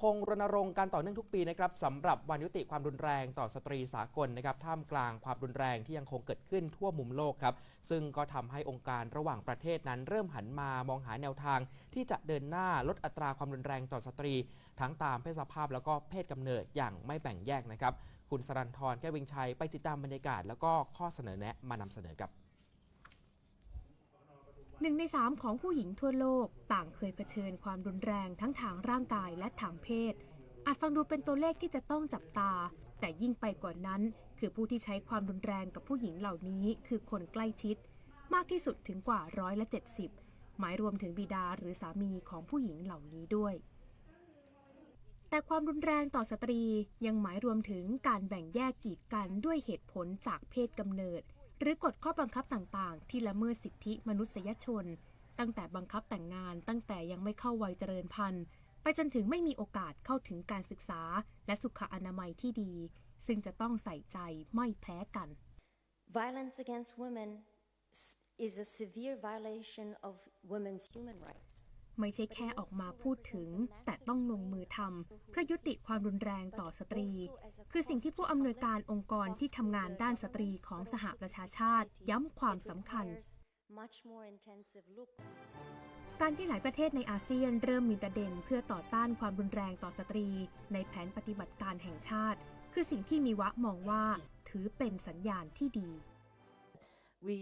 คงรณรงค์การต่อเนื่องทุกปีนะครับสำหรับวันยุติความรุนแรงต่อสตรีสากลนะครับท่ามกลางความรุนแรงที่ยังคงเกิดขึ้นทั่วมุมโลกครับซึ่งก็ทำให้องค์การระหว่างประเทศนั้น เริ่มหันมามองหาแนวทาง ที่จะเดินหน้าลดอัตราความรุนแรงต่อสตรี ทั้งตามเพศสภาพแล้วก็เพศกำเนิดอย่างไม่แบ่งแยกนะครับคุณสรันทรแก้ววิงชัยไปติดตามบรรยากาศ แล้วก็ข้อเสนอแนะมานำเสนอครับ หนึ่งในสามของผู้หญิงทั่วโลกต่างเคยเผชิญความรุนแรงทั้งทางร่างกายและทางเพศ อาจฟังดูเป็นตัวเลขที่จะต้องจับตา แต่ยิ่งไปกว่านนั้น คือผู้ที่ใช้ความรุนแรงกับผู้หญิงเหล่านี้ คือคนใกล้ชิด มากที่สุดถึงกว่าร้อยละ 70 หมายรวมถึงบิดาหรือสามีของผู้หญิงเหล่านี้ด้วย แต่ความรุนแรงต่อสตรียังหมายรวมถึงการแบ่งแยกกีดกันด้วยเหตุผลจากเพศกำเนิด หรือกฎข้อบังคับต่างๆ ที่ละเมิดสิทธิมนุษยชน ตั้งแต่บังคับแต่งงานตั้งแต่ยังไม่เข้าวัยเจริญพันธุ์ ไปจนถึงไม่มีโอกาสเข้าถึงการศึกษา และสุขอนามัยที่ดี ซึ่งจะต้องใส่ใจไม่แพ้กัน Violence against women is a severe violation of women's human rights. ไม่ใช่แค่ออกมาพูดถึง แต่ต้องลงมือทำเพื่อยุติความรุนแรงต่อสตรี คือสิ่งที่ผู้อำนวยการองค์กรที่ทำงานด้านสตรีของสหประชาชาติ ย้ำความสำคัญ Much more intensive look การที่หลายประเทศในอาเซียนเริ่มมีประเด็นเพื่อต่อต้านความรุนแรงต่อสตรี ในแผนปฏิบัติการแห่งชาติ คือสิ่งที่มีวะมองว่า ถือเป็นสัญญาณที่ดี we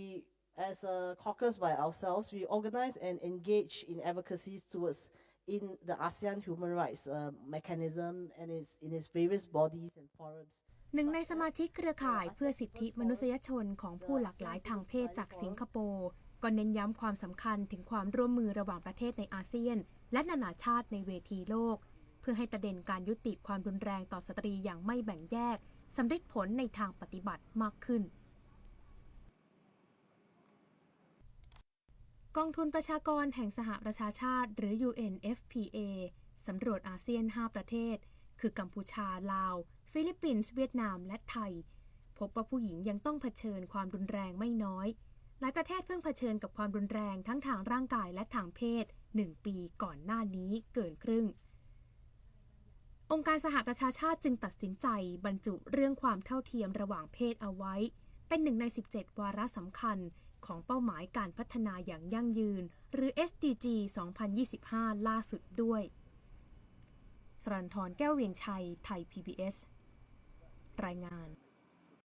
as a caucus by ourselves we organize and engage in advocacies towards in the asean human rights uh, mechanism and its in its various bodies and forums หนึ่งในสมาชิกเครือข่ายเพื่อสิทธิมนุษยชนของผู้หลากหลายทางเพศจากสิงคโปร์ก็เน้นย้ำความสำคัญถึงความร่วมมือระหว่างประเทศในอาเซียน และนานาชาติในเวทีโลก เพื่อให้ประเด็นการยุติความรุนแรงต่อสตรีอย่างไม่แบ่งแยกสำเร็จผลในทางปฏิบัติมากขึ้น กองทุนประชากรแห่งสหประชาชาติหรือ UNFPA สำรวจอาเซียน 5 ประเทศ คือกัมพูชา ลาว ฟิลิปปินส์ เวียดนาม และไทย พบว่าผู้หญิงยังต้องเผชิญความรุนแรงไม่น้อย หลายประเทศเพิ่งเผชิญกับความรุนแรงทั้งทางร่างกายและทางเพศ 1 ปีก่อนหน้านี้เกินครึ่ง องค์การสหประชาชาติจึงตัดสินใจบรรจุเรื่องความเท่าเทียมระหว่างเพศเอาไว้ เป็นหนึ่งใน 17 วาระสำคัญ ของเป้าหมายการพัฒนาอย่างยั่งยืน หรือ SDG 2025 ล่าสุดด้วย สรันทรแก้วเวียงชัย ไทย PBS รายงาน